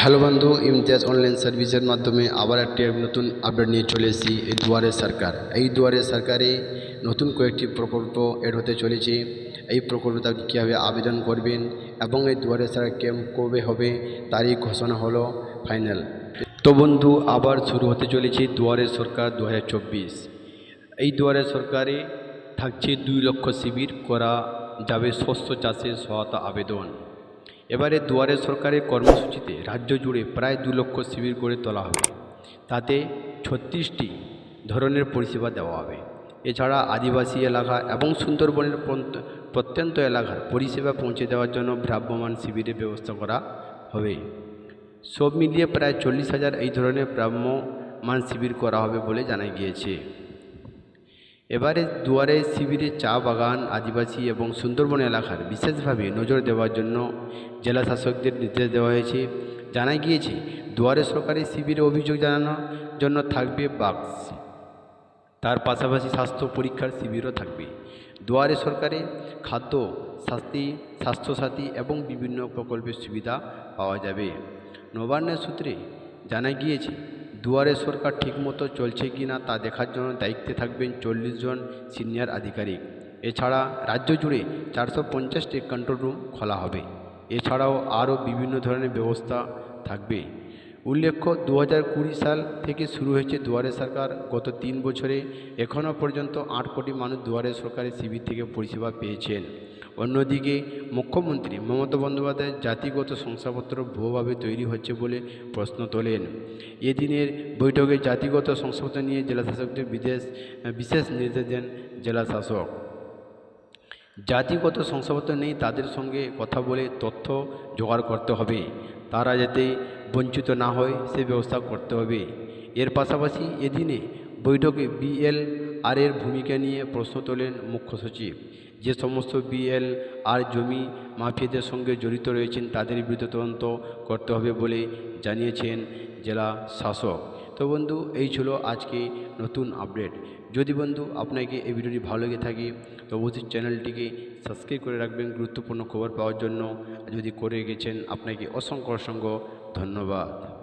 Hello বন্ধু, Imtiaz online সার্ভিসের মাধ্যমে আবার একটি নতুন আপডেট নিয়ে চলে এসেছি এই দুয়ারে সরকার। এই দুয়ারে সরকারে নতুন কয়েকটি প্রকল্প এড হতে চলেছে। এই প্রকল্পে আপনি কীভাবে আবেদন করবেন এবং এই দুয়ারে সরকার ক্যাম্প কবে হবে তারই ঘোষণা হলো ফাইনাল তো বন্ধু, আবার শুরু হতে চলেছে দুয়ারে সরকার দু হাজার চব্বিশ। এই দুয়ারে সরকারে থাকছে দুই লক্ষ শিবির করা যাবে শস্য চাষের সহায়তা আবেদন। এবারে দুয়ারে সরকারের কর্মসূচিতে রাজ্য জুড়ে প্রায় দু লক্ষ শিবির গড়ে তোলা হবে। তাতে ছত্রিশটি ধরনের পরিষেবা দেওয়া হবে। এছাড়া আদিবাসী এলাকা এবং সুন্দরবনের প্রত্যন্ত এলাকার পরিষেবা পৌঁছে দেওয়ার জন্য ভ্রাম্যমাণ শিবিরের ব্যবস্থা করা হবে। সব মিলিয়ে প্রায় চল্লিশ হাজার এই ধরনের ভ্রাম্যমাণ শিবির করা হবে বলে জানা গিয়েছে। এবারে দুয়ারে, শিবিরে চা বাগান, আদিবাসী এবং সুন্দরবন এলাকার বিশেষভাবে নজর দেওয়ার জন্য জেলা শাসকদের নির্দেশ দেওয়া হয়েছে। জানা গিয়েছে, দুয়ারে সরকারি শিবিরে অভিযোগ জানানোর জন্য থাকবে বাক্স। তার পাশাপাশি স্বাস্থ্য পরীক্ষার শিবিরও থাকবে। দুয়ারে সরকারে খাদ্য, শাস্তি, স্বাস্থ্যসাথী এবং বিভিন্ন প্রকল্পের সুবিধা পাওয়া যাবে। নবান্নের সূত্রে জানা গিয়েছে দুয়ারে সরকার ঠিকমতো চলছে কি না তা দেখার জন্য দায়িত্বে থাকবেন চল্লিশ জন সিনিয়র আধিকারিক। এছাড়া রাজ্য জুড়ে চারশো পঞ্চাশটি কন্ট্রোল রুম খোলা হবে। এছাড়াও আরও বিভিন্ন ধরনের ব্যবস্থা থাকবে। উল্লেখ্য দু হাজার কুড়ি সাল থেকে শুরু হয়েছে দুয়ারে সরকার। গত তিন বছরে এখনও পর্যন্ত আট কোটি মানুষ দুয়ারে সরকারের শিবির থেকে পরিষেবা পেয়েছেন। অন্যদিকে মুখ্যমন্ত্রী মমতা বন্দ্যোপাধ্যায় জাতিগত শংসাপত্র ভুয়োভাবে তৈরি হচ্ছে বলে প্রশ্ন তোলেন। এদিনের বৈঠকে জাতিগত শংসাপত্র নিয়ে জেলাশাসকদের বিদেশ, বিশেষ নির্দেশ দেন জেলাশাসক। জাতিগত শংসাপত্র নেই, তাদের সঙ্গে কথা বলে তথ্য জোগাড় করতে হবে। তারা যাতে বঞ্চিত না হয়, সে ব্যবস্থা করতে হবে। এর পাশাপাশি এদিনে বৈঠকে বিএল আর এর ভূমিকা নিয়ে প্রশ্ন তোলেন মুখ্য সচিব। যে সমস্ত বিএল আর জমি মাফিয়াদের সঙ্গে জড়িত রয়েছেন, তাদের বিরুদ্ধে তদন্ত করতে হবে বলে জানিয়েছেন জেলা শাসক। তো বন্ধু, এই ছিল আজকে নতুন আপডেট। যদি বন্ধু আপনাকে এই ভিডিওটি ভালো লেগে থাকে, তো অবশ্যই চ্যানেলটিকে সাবস্ক্রাইব করে রাখবেন গুরুত্বপূর্ণ খবর পাওয়ার জন্য। যদি করে গেছেন, আপনাকে অসংখ্য অসংখ্য ধন্যবাদ।